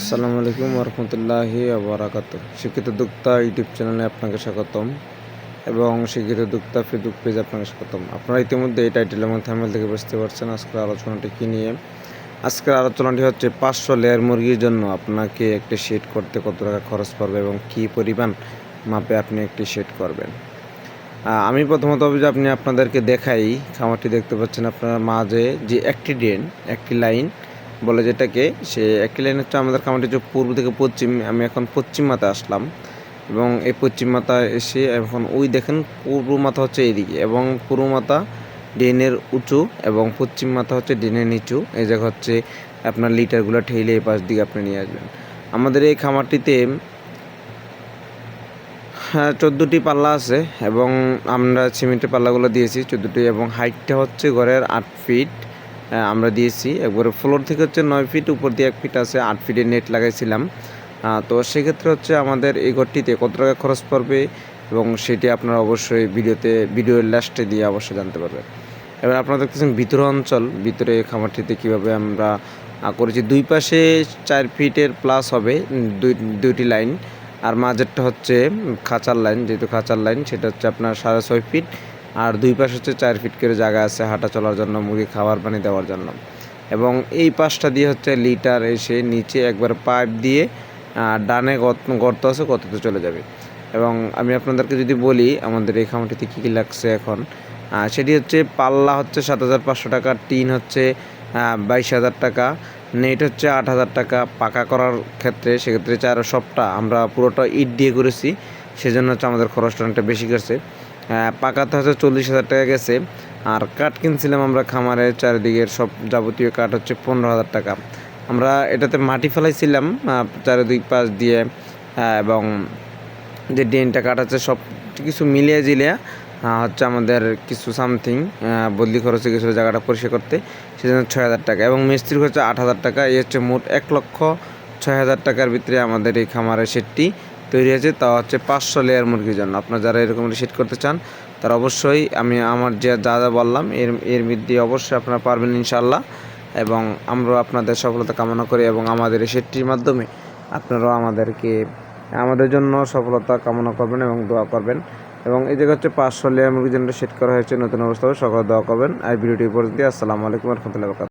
আসসালামু আলাইকুম রহমতুল্লাহি আবরাকাত শিক্ষিত দুক্তা ইউটিউব চ্যানেলে আপনাকে স্বাগতম এবং শিক্ষিত দুক্তা ফেসবুক পেজ আপনাকে স্বাগতম। আপনারা ইতিমধ্যে এই টাইটেল এবং থামেল থেকে বুঝতে পারছেন আজকের আলোচনাটি কী নিয়ে। আজকের আলোচনাটি হচ্ছে পাঁচশো লেয়ার মুরগির জন্য আপনাকে একটি শেড করতে কত টাকা খরচ পড়বে এবং কী পরিমাণ মাপে আপনি একটি শেড করবেন। আমি প্রথমত যে আপনি আপনাদেরকে দেখাই। খামারটি দেখতে পাচ্ছেন আপনার মাঝে যে একটি ড্রেন, একটি লাইন বলে যেটাকে, সে একটি লাইন হচ্ছে আমাদের খামারটি হচ্ছে পূর্ব থেকে পশ্চিম, আমি এখন পশ্চিম মাথা আসলাম। এবং এই পশ্চিম মাথা এসে এখন ওই দেখেন পূর্ব মাথা হচ্ছে এইদিকে এবং পূর্ব মাথা ড্রেনের উঁচু এবং পশ্চিম মাথা হচ্ছে ড্রেনের নিচু। এই জায়গা হচ্ছে আপনার লিটারগুলো ঠেলে এই পাশ দিকে আপনি নিয়ে আসবেন। আমাদের এই খামারটিতে হ্যাঁ চোদ্দোটি পাল্লা আছে এবং আমরা সিমেন্টের পাল্লাগুলো দিয়েছি। চোদ্দোটি এবং হাইটটা হচ্ছে ঘরের আট ফিট আমরা দিয়েছি। একবারে ফ্লোর থেকে হচ্ছে নয় ফিট উপর দিয়ে এক ফিট আছে, আট ফিটের নেট লাগাইছিলাম। তো সেক্ষেত্রে হচ্ছে আমাদের এই ঘরটিতে কত টাকা খরচ পড়বে এবং সেটি আপনারা অবশ্যই ভিডিওতে, ভিডিওর লাস্টে দিয়ে অবশ্যই জানতে পারবেন। এবার আপনারা দেখতেছেন ভিতর অঞ্চল, ভিতরে খামারটিতে কীভাবে আমরা করেছি। দুই পাশে চার ফিটের প্লাস হবে দুই, দুইটি লাইন আর মাঝেরটা হচ্ছে খাঁচার লাইন যেহেতু খাঁচার লাইন সেটা হচ্ছে আপনার সাড়ে ছয় ফিট আর দুই পাশ হচ্ছে চার ফিট করে জায়গা আছে হাঁটা চলার জন্য মুরগি খাবার পানি দেওয়ার জন্য। এবং এই পাশটা দিয়ে হচ্ছে লিটার এসে নিচে একবার পাইপ দিয়ে ডানে গর্ত আছে গর্ততে চলে যাবে। এবং আমি আপনাদেরকে যদি বলি আমাদের এই খামারটিতে কী কী লাগছে এখন সেটি হচ্ছে পাল্লা হচ্ছে সাত হাজার পাঁচশো টাকা টিন হচ্ছে বাইশ হাজার টাকা নেট হচ্ছে আট হাজার টাকা। পাকা করার ক্ষেত্রে সেক্ষেত্রে চার সবটা আমরা পুরোটা ইট দিয়ে করেছি সেজন্য হচ্ছে আমাদের খরচটা অনেকটা বেশি আহ, পাকাতে হচ্ছে চল্লিশ হাজার টাকা গেছে। আর কাঠ কিনছিলাম আমরা খামারের চারিদিকের সব যাবতীয় কাঠ হচ্ছে পনেরো হাজার টাকা। আমরা এটাতে মাটি ফেলাইছিলাম চারিদিক পাশ দিয়ে এবং যে ড্রেনটা আছে, সব কিছু মিলিয়ে জিলিয়ে হচ্ছে আমাদের কিছু সামথিং বদলি খরচে কিছু জায়গাটা পরিষ্কার করতে, সেজন্য ছয় হাজার টাকা। এবং মিস্ত্রি খরচা আট হাজার টাকা, এই হচ্ছে মোট এক লক্ষ ছয় হাজার টাকার ভিতরে আমাদের এই খামারের সেটটি তৈরি হয়েছে, তা হচ্ছে পাঁচশো লেয়ার মুরগির জন্য। আপনারা যারা এরকম সেট করতে চান, তারা অবশ্যই আমি আমার যে যা যা বললাম, এর এর মধ্যে অবশ্যই আপনারা পারবেন ইনশাল্লাহ এবং আমরা আপনাদের সফলতা কামনা করি এবং আমাদের এই সেটটির মাধ্যমে আপনারাও আমাদেরকে, আমাদের জন্য সফলতা কামনা করবেন এবং দোয়া করবেন। এবং এই জায়গা হচ্ছে পাঁচশো লেয়ার মুরগির জন্য সেট করা হয়েছে, নতুন অবস্থা সকলে দোয়া করবেন। আর ভিডিওটি পর্যন্ত আসসালামু আলাইকুম রহমতুল্লাহ